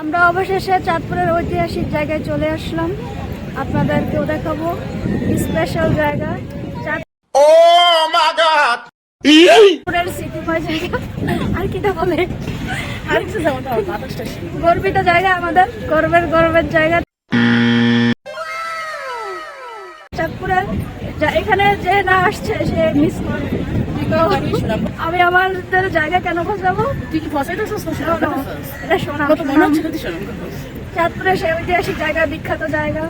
আমরা অবশেষে চাঁদপুরের ঐতিহাসিক জায়গায় চলে আসলাম। আপনাদেরকেও দেখাবো। স্পেশাল জায়গা চাঁদপুরের স্মৃতিময় জায়গা। আর কিটা বলে। গর্বিত জায়গা আমাদের গর্বের গর্বের জায়গা। চাঁদপুরের এখানে যে না আসছে সে মিস করে। আমি আমাদের জায়গা কেন খোঁজাবো তুই কি ফসাইতেছিস না এটা শোনা ঐতিহাসিক জায়গা বিখ্যাত জায়গা।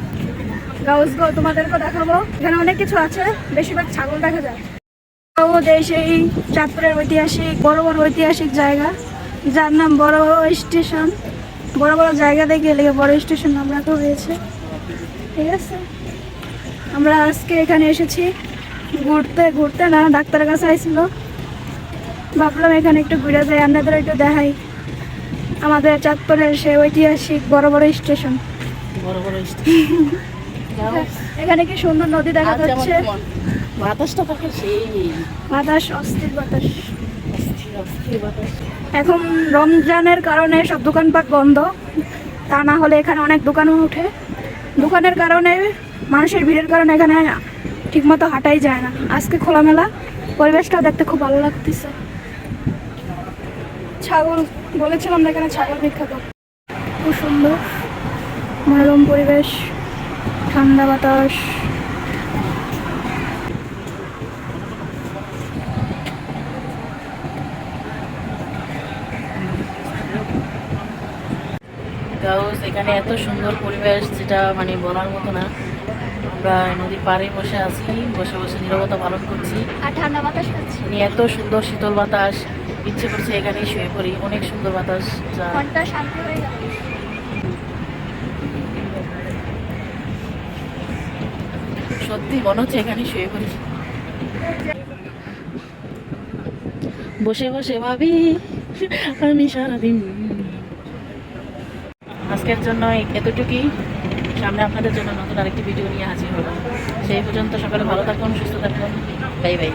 গাউস গো তোমাদেরকে দেখাবো। এখানে অনেক কিছু আছে বেশিরভাগ ছাগল দেখা যায়। সেই চাঁদপুরের ঐতিহাসিক বড় বড় ঐতিহাসিক জায়গা। যার নাম বড় স্টেশন। বড় বড় জায়গা দেখে এলে বড় স্টেশন নাম রাখা হয়েছে। ঠিক আছে? আমরা আজকে এখানে এসেছি। ঘুরতে ঘুরতে না ডাক্তারের কাছে আইছিল। ভাবলাম এখানে একটু ঘুরে যাই আপনাদের একটু দেখাই। আমাদের চাঁদপুরের সে ঐতিহাসিক বড় বড় স্টেশন। এখানে কি সুন্দর নদী দেখা যাচ্ছে? বাতাসটা থাকে সেই। বাতাস অস্থির বাতাস। অস্থির অস্থির বাতাস। এখন রমজানের কারণে সব দোকানপাট বন্ধ। তা না হলে এখানে অনেক দোকান উঠে দোকানের কারণে মানুষের ভিড়ের কারণে এখানে ঠিকমতো হাঁটাই যায় না। আজকে খোলামেলা পরিবেশটাও দেখতে খুব ভালো লাগতেছে। ছাগল, বলেছিলাম না এখানে ছাগল বিখ্যাত খুব সুন্দর। মনোরম পরিবেশ, ঠান্ডা বাতাস। গাউস এখানে এত সুন্দর পরিবেশ যেটা মানে বলার মতো না। আমরা নদীর পাড়ে বসে আছি বসে বসে নিরবতা পালন করছি। আর ঠান্ডা বাতাস পাচ্ছি। মানে এত সুন্দর শীতল বাতাস ইচ্ছে করছে এখানেই শুয়ে পড়ি। অনেক সুন্দর বাতাস যা শান্তি হয়ে সত্যি মনে হচ্ছে এখানে শুয়ে পড়ি। বসে বসে ভাবি আমি সারাদিন আজকের জন্য এতটুকুই। সামনে আপনাদের জন্য নতুন আরেকটি ভিডিও নিয়ে হাজির হলো সেই পর্যন্ত সকালে ভালো থাকুন, সুস্থ থাকুন। Bye bye.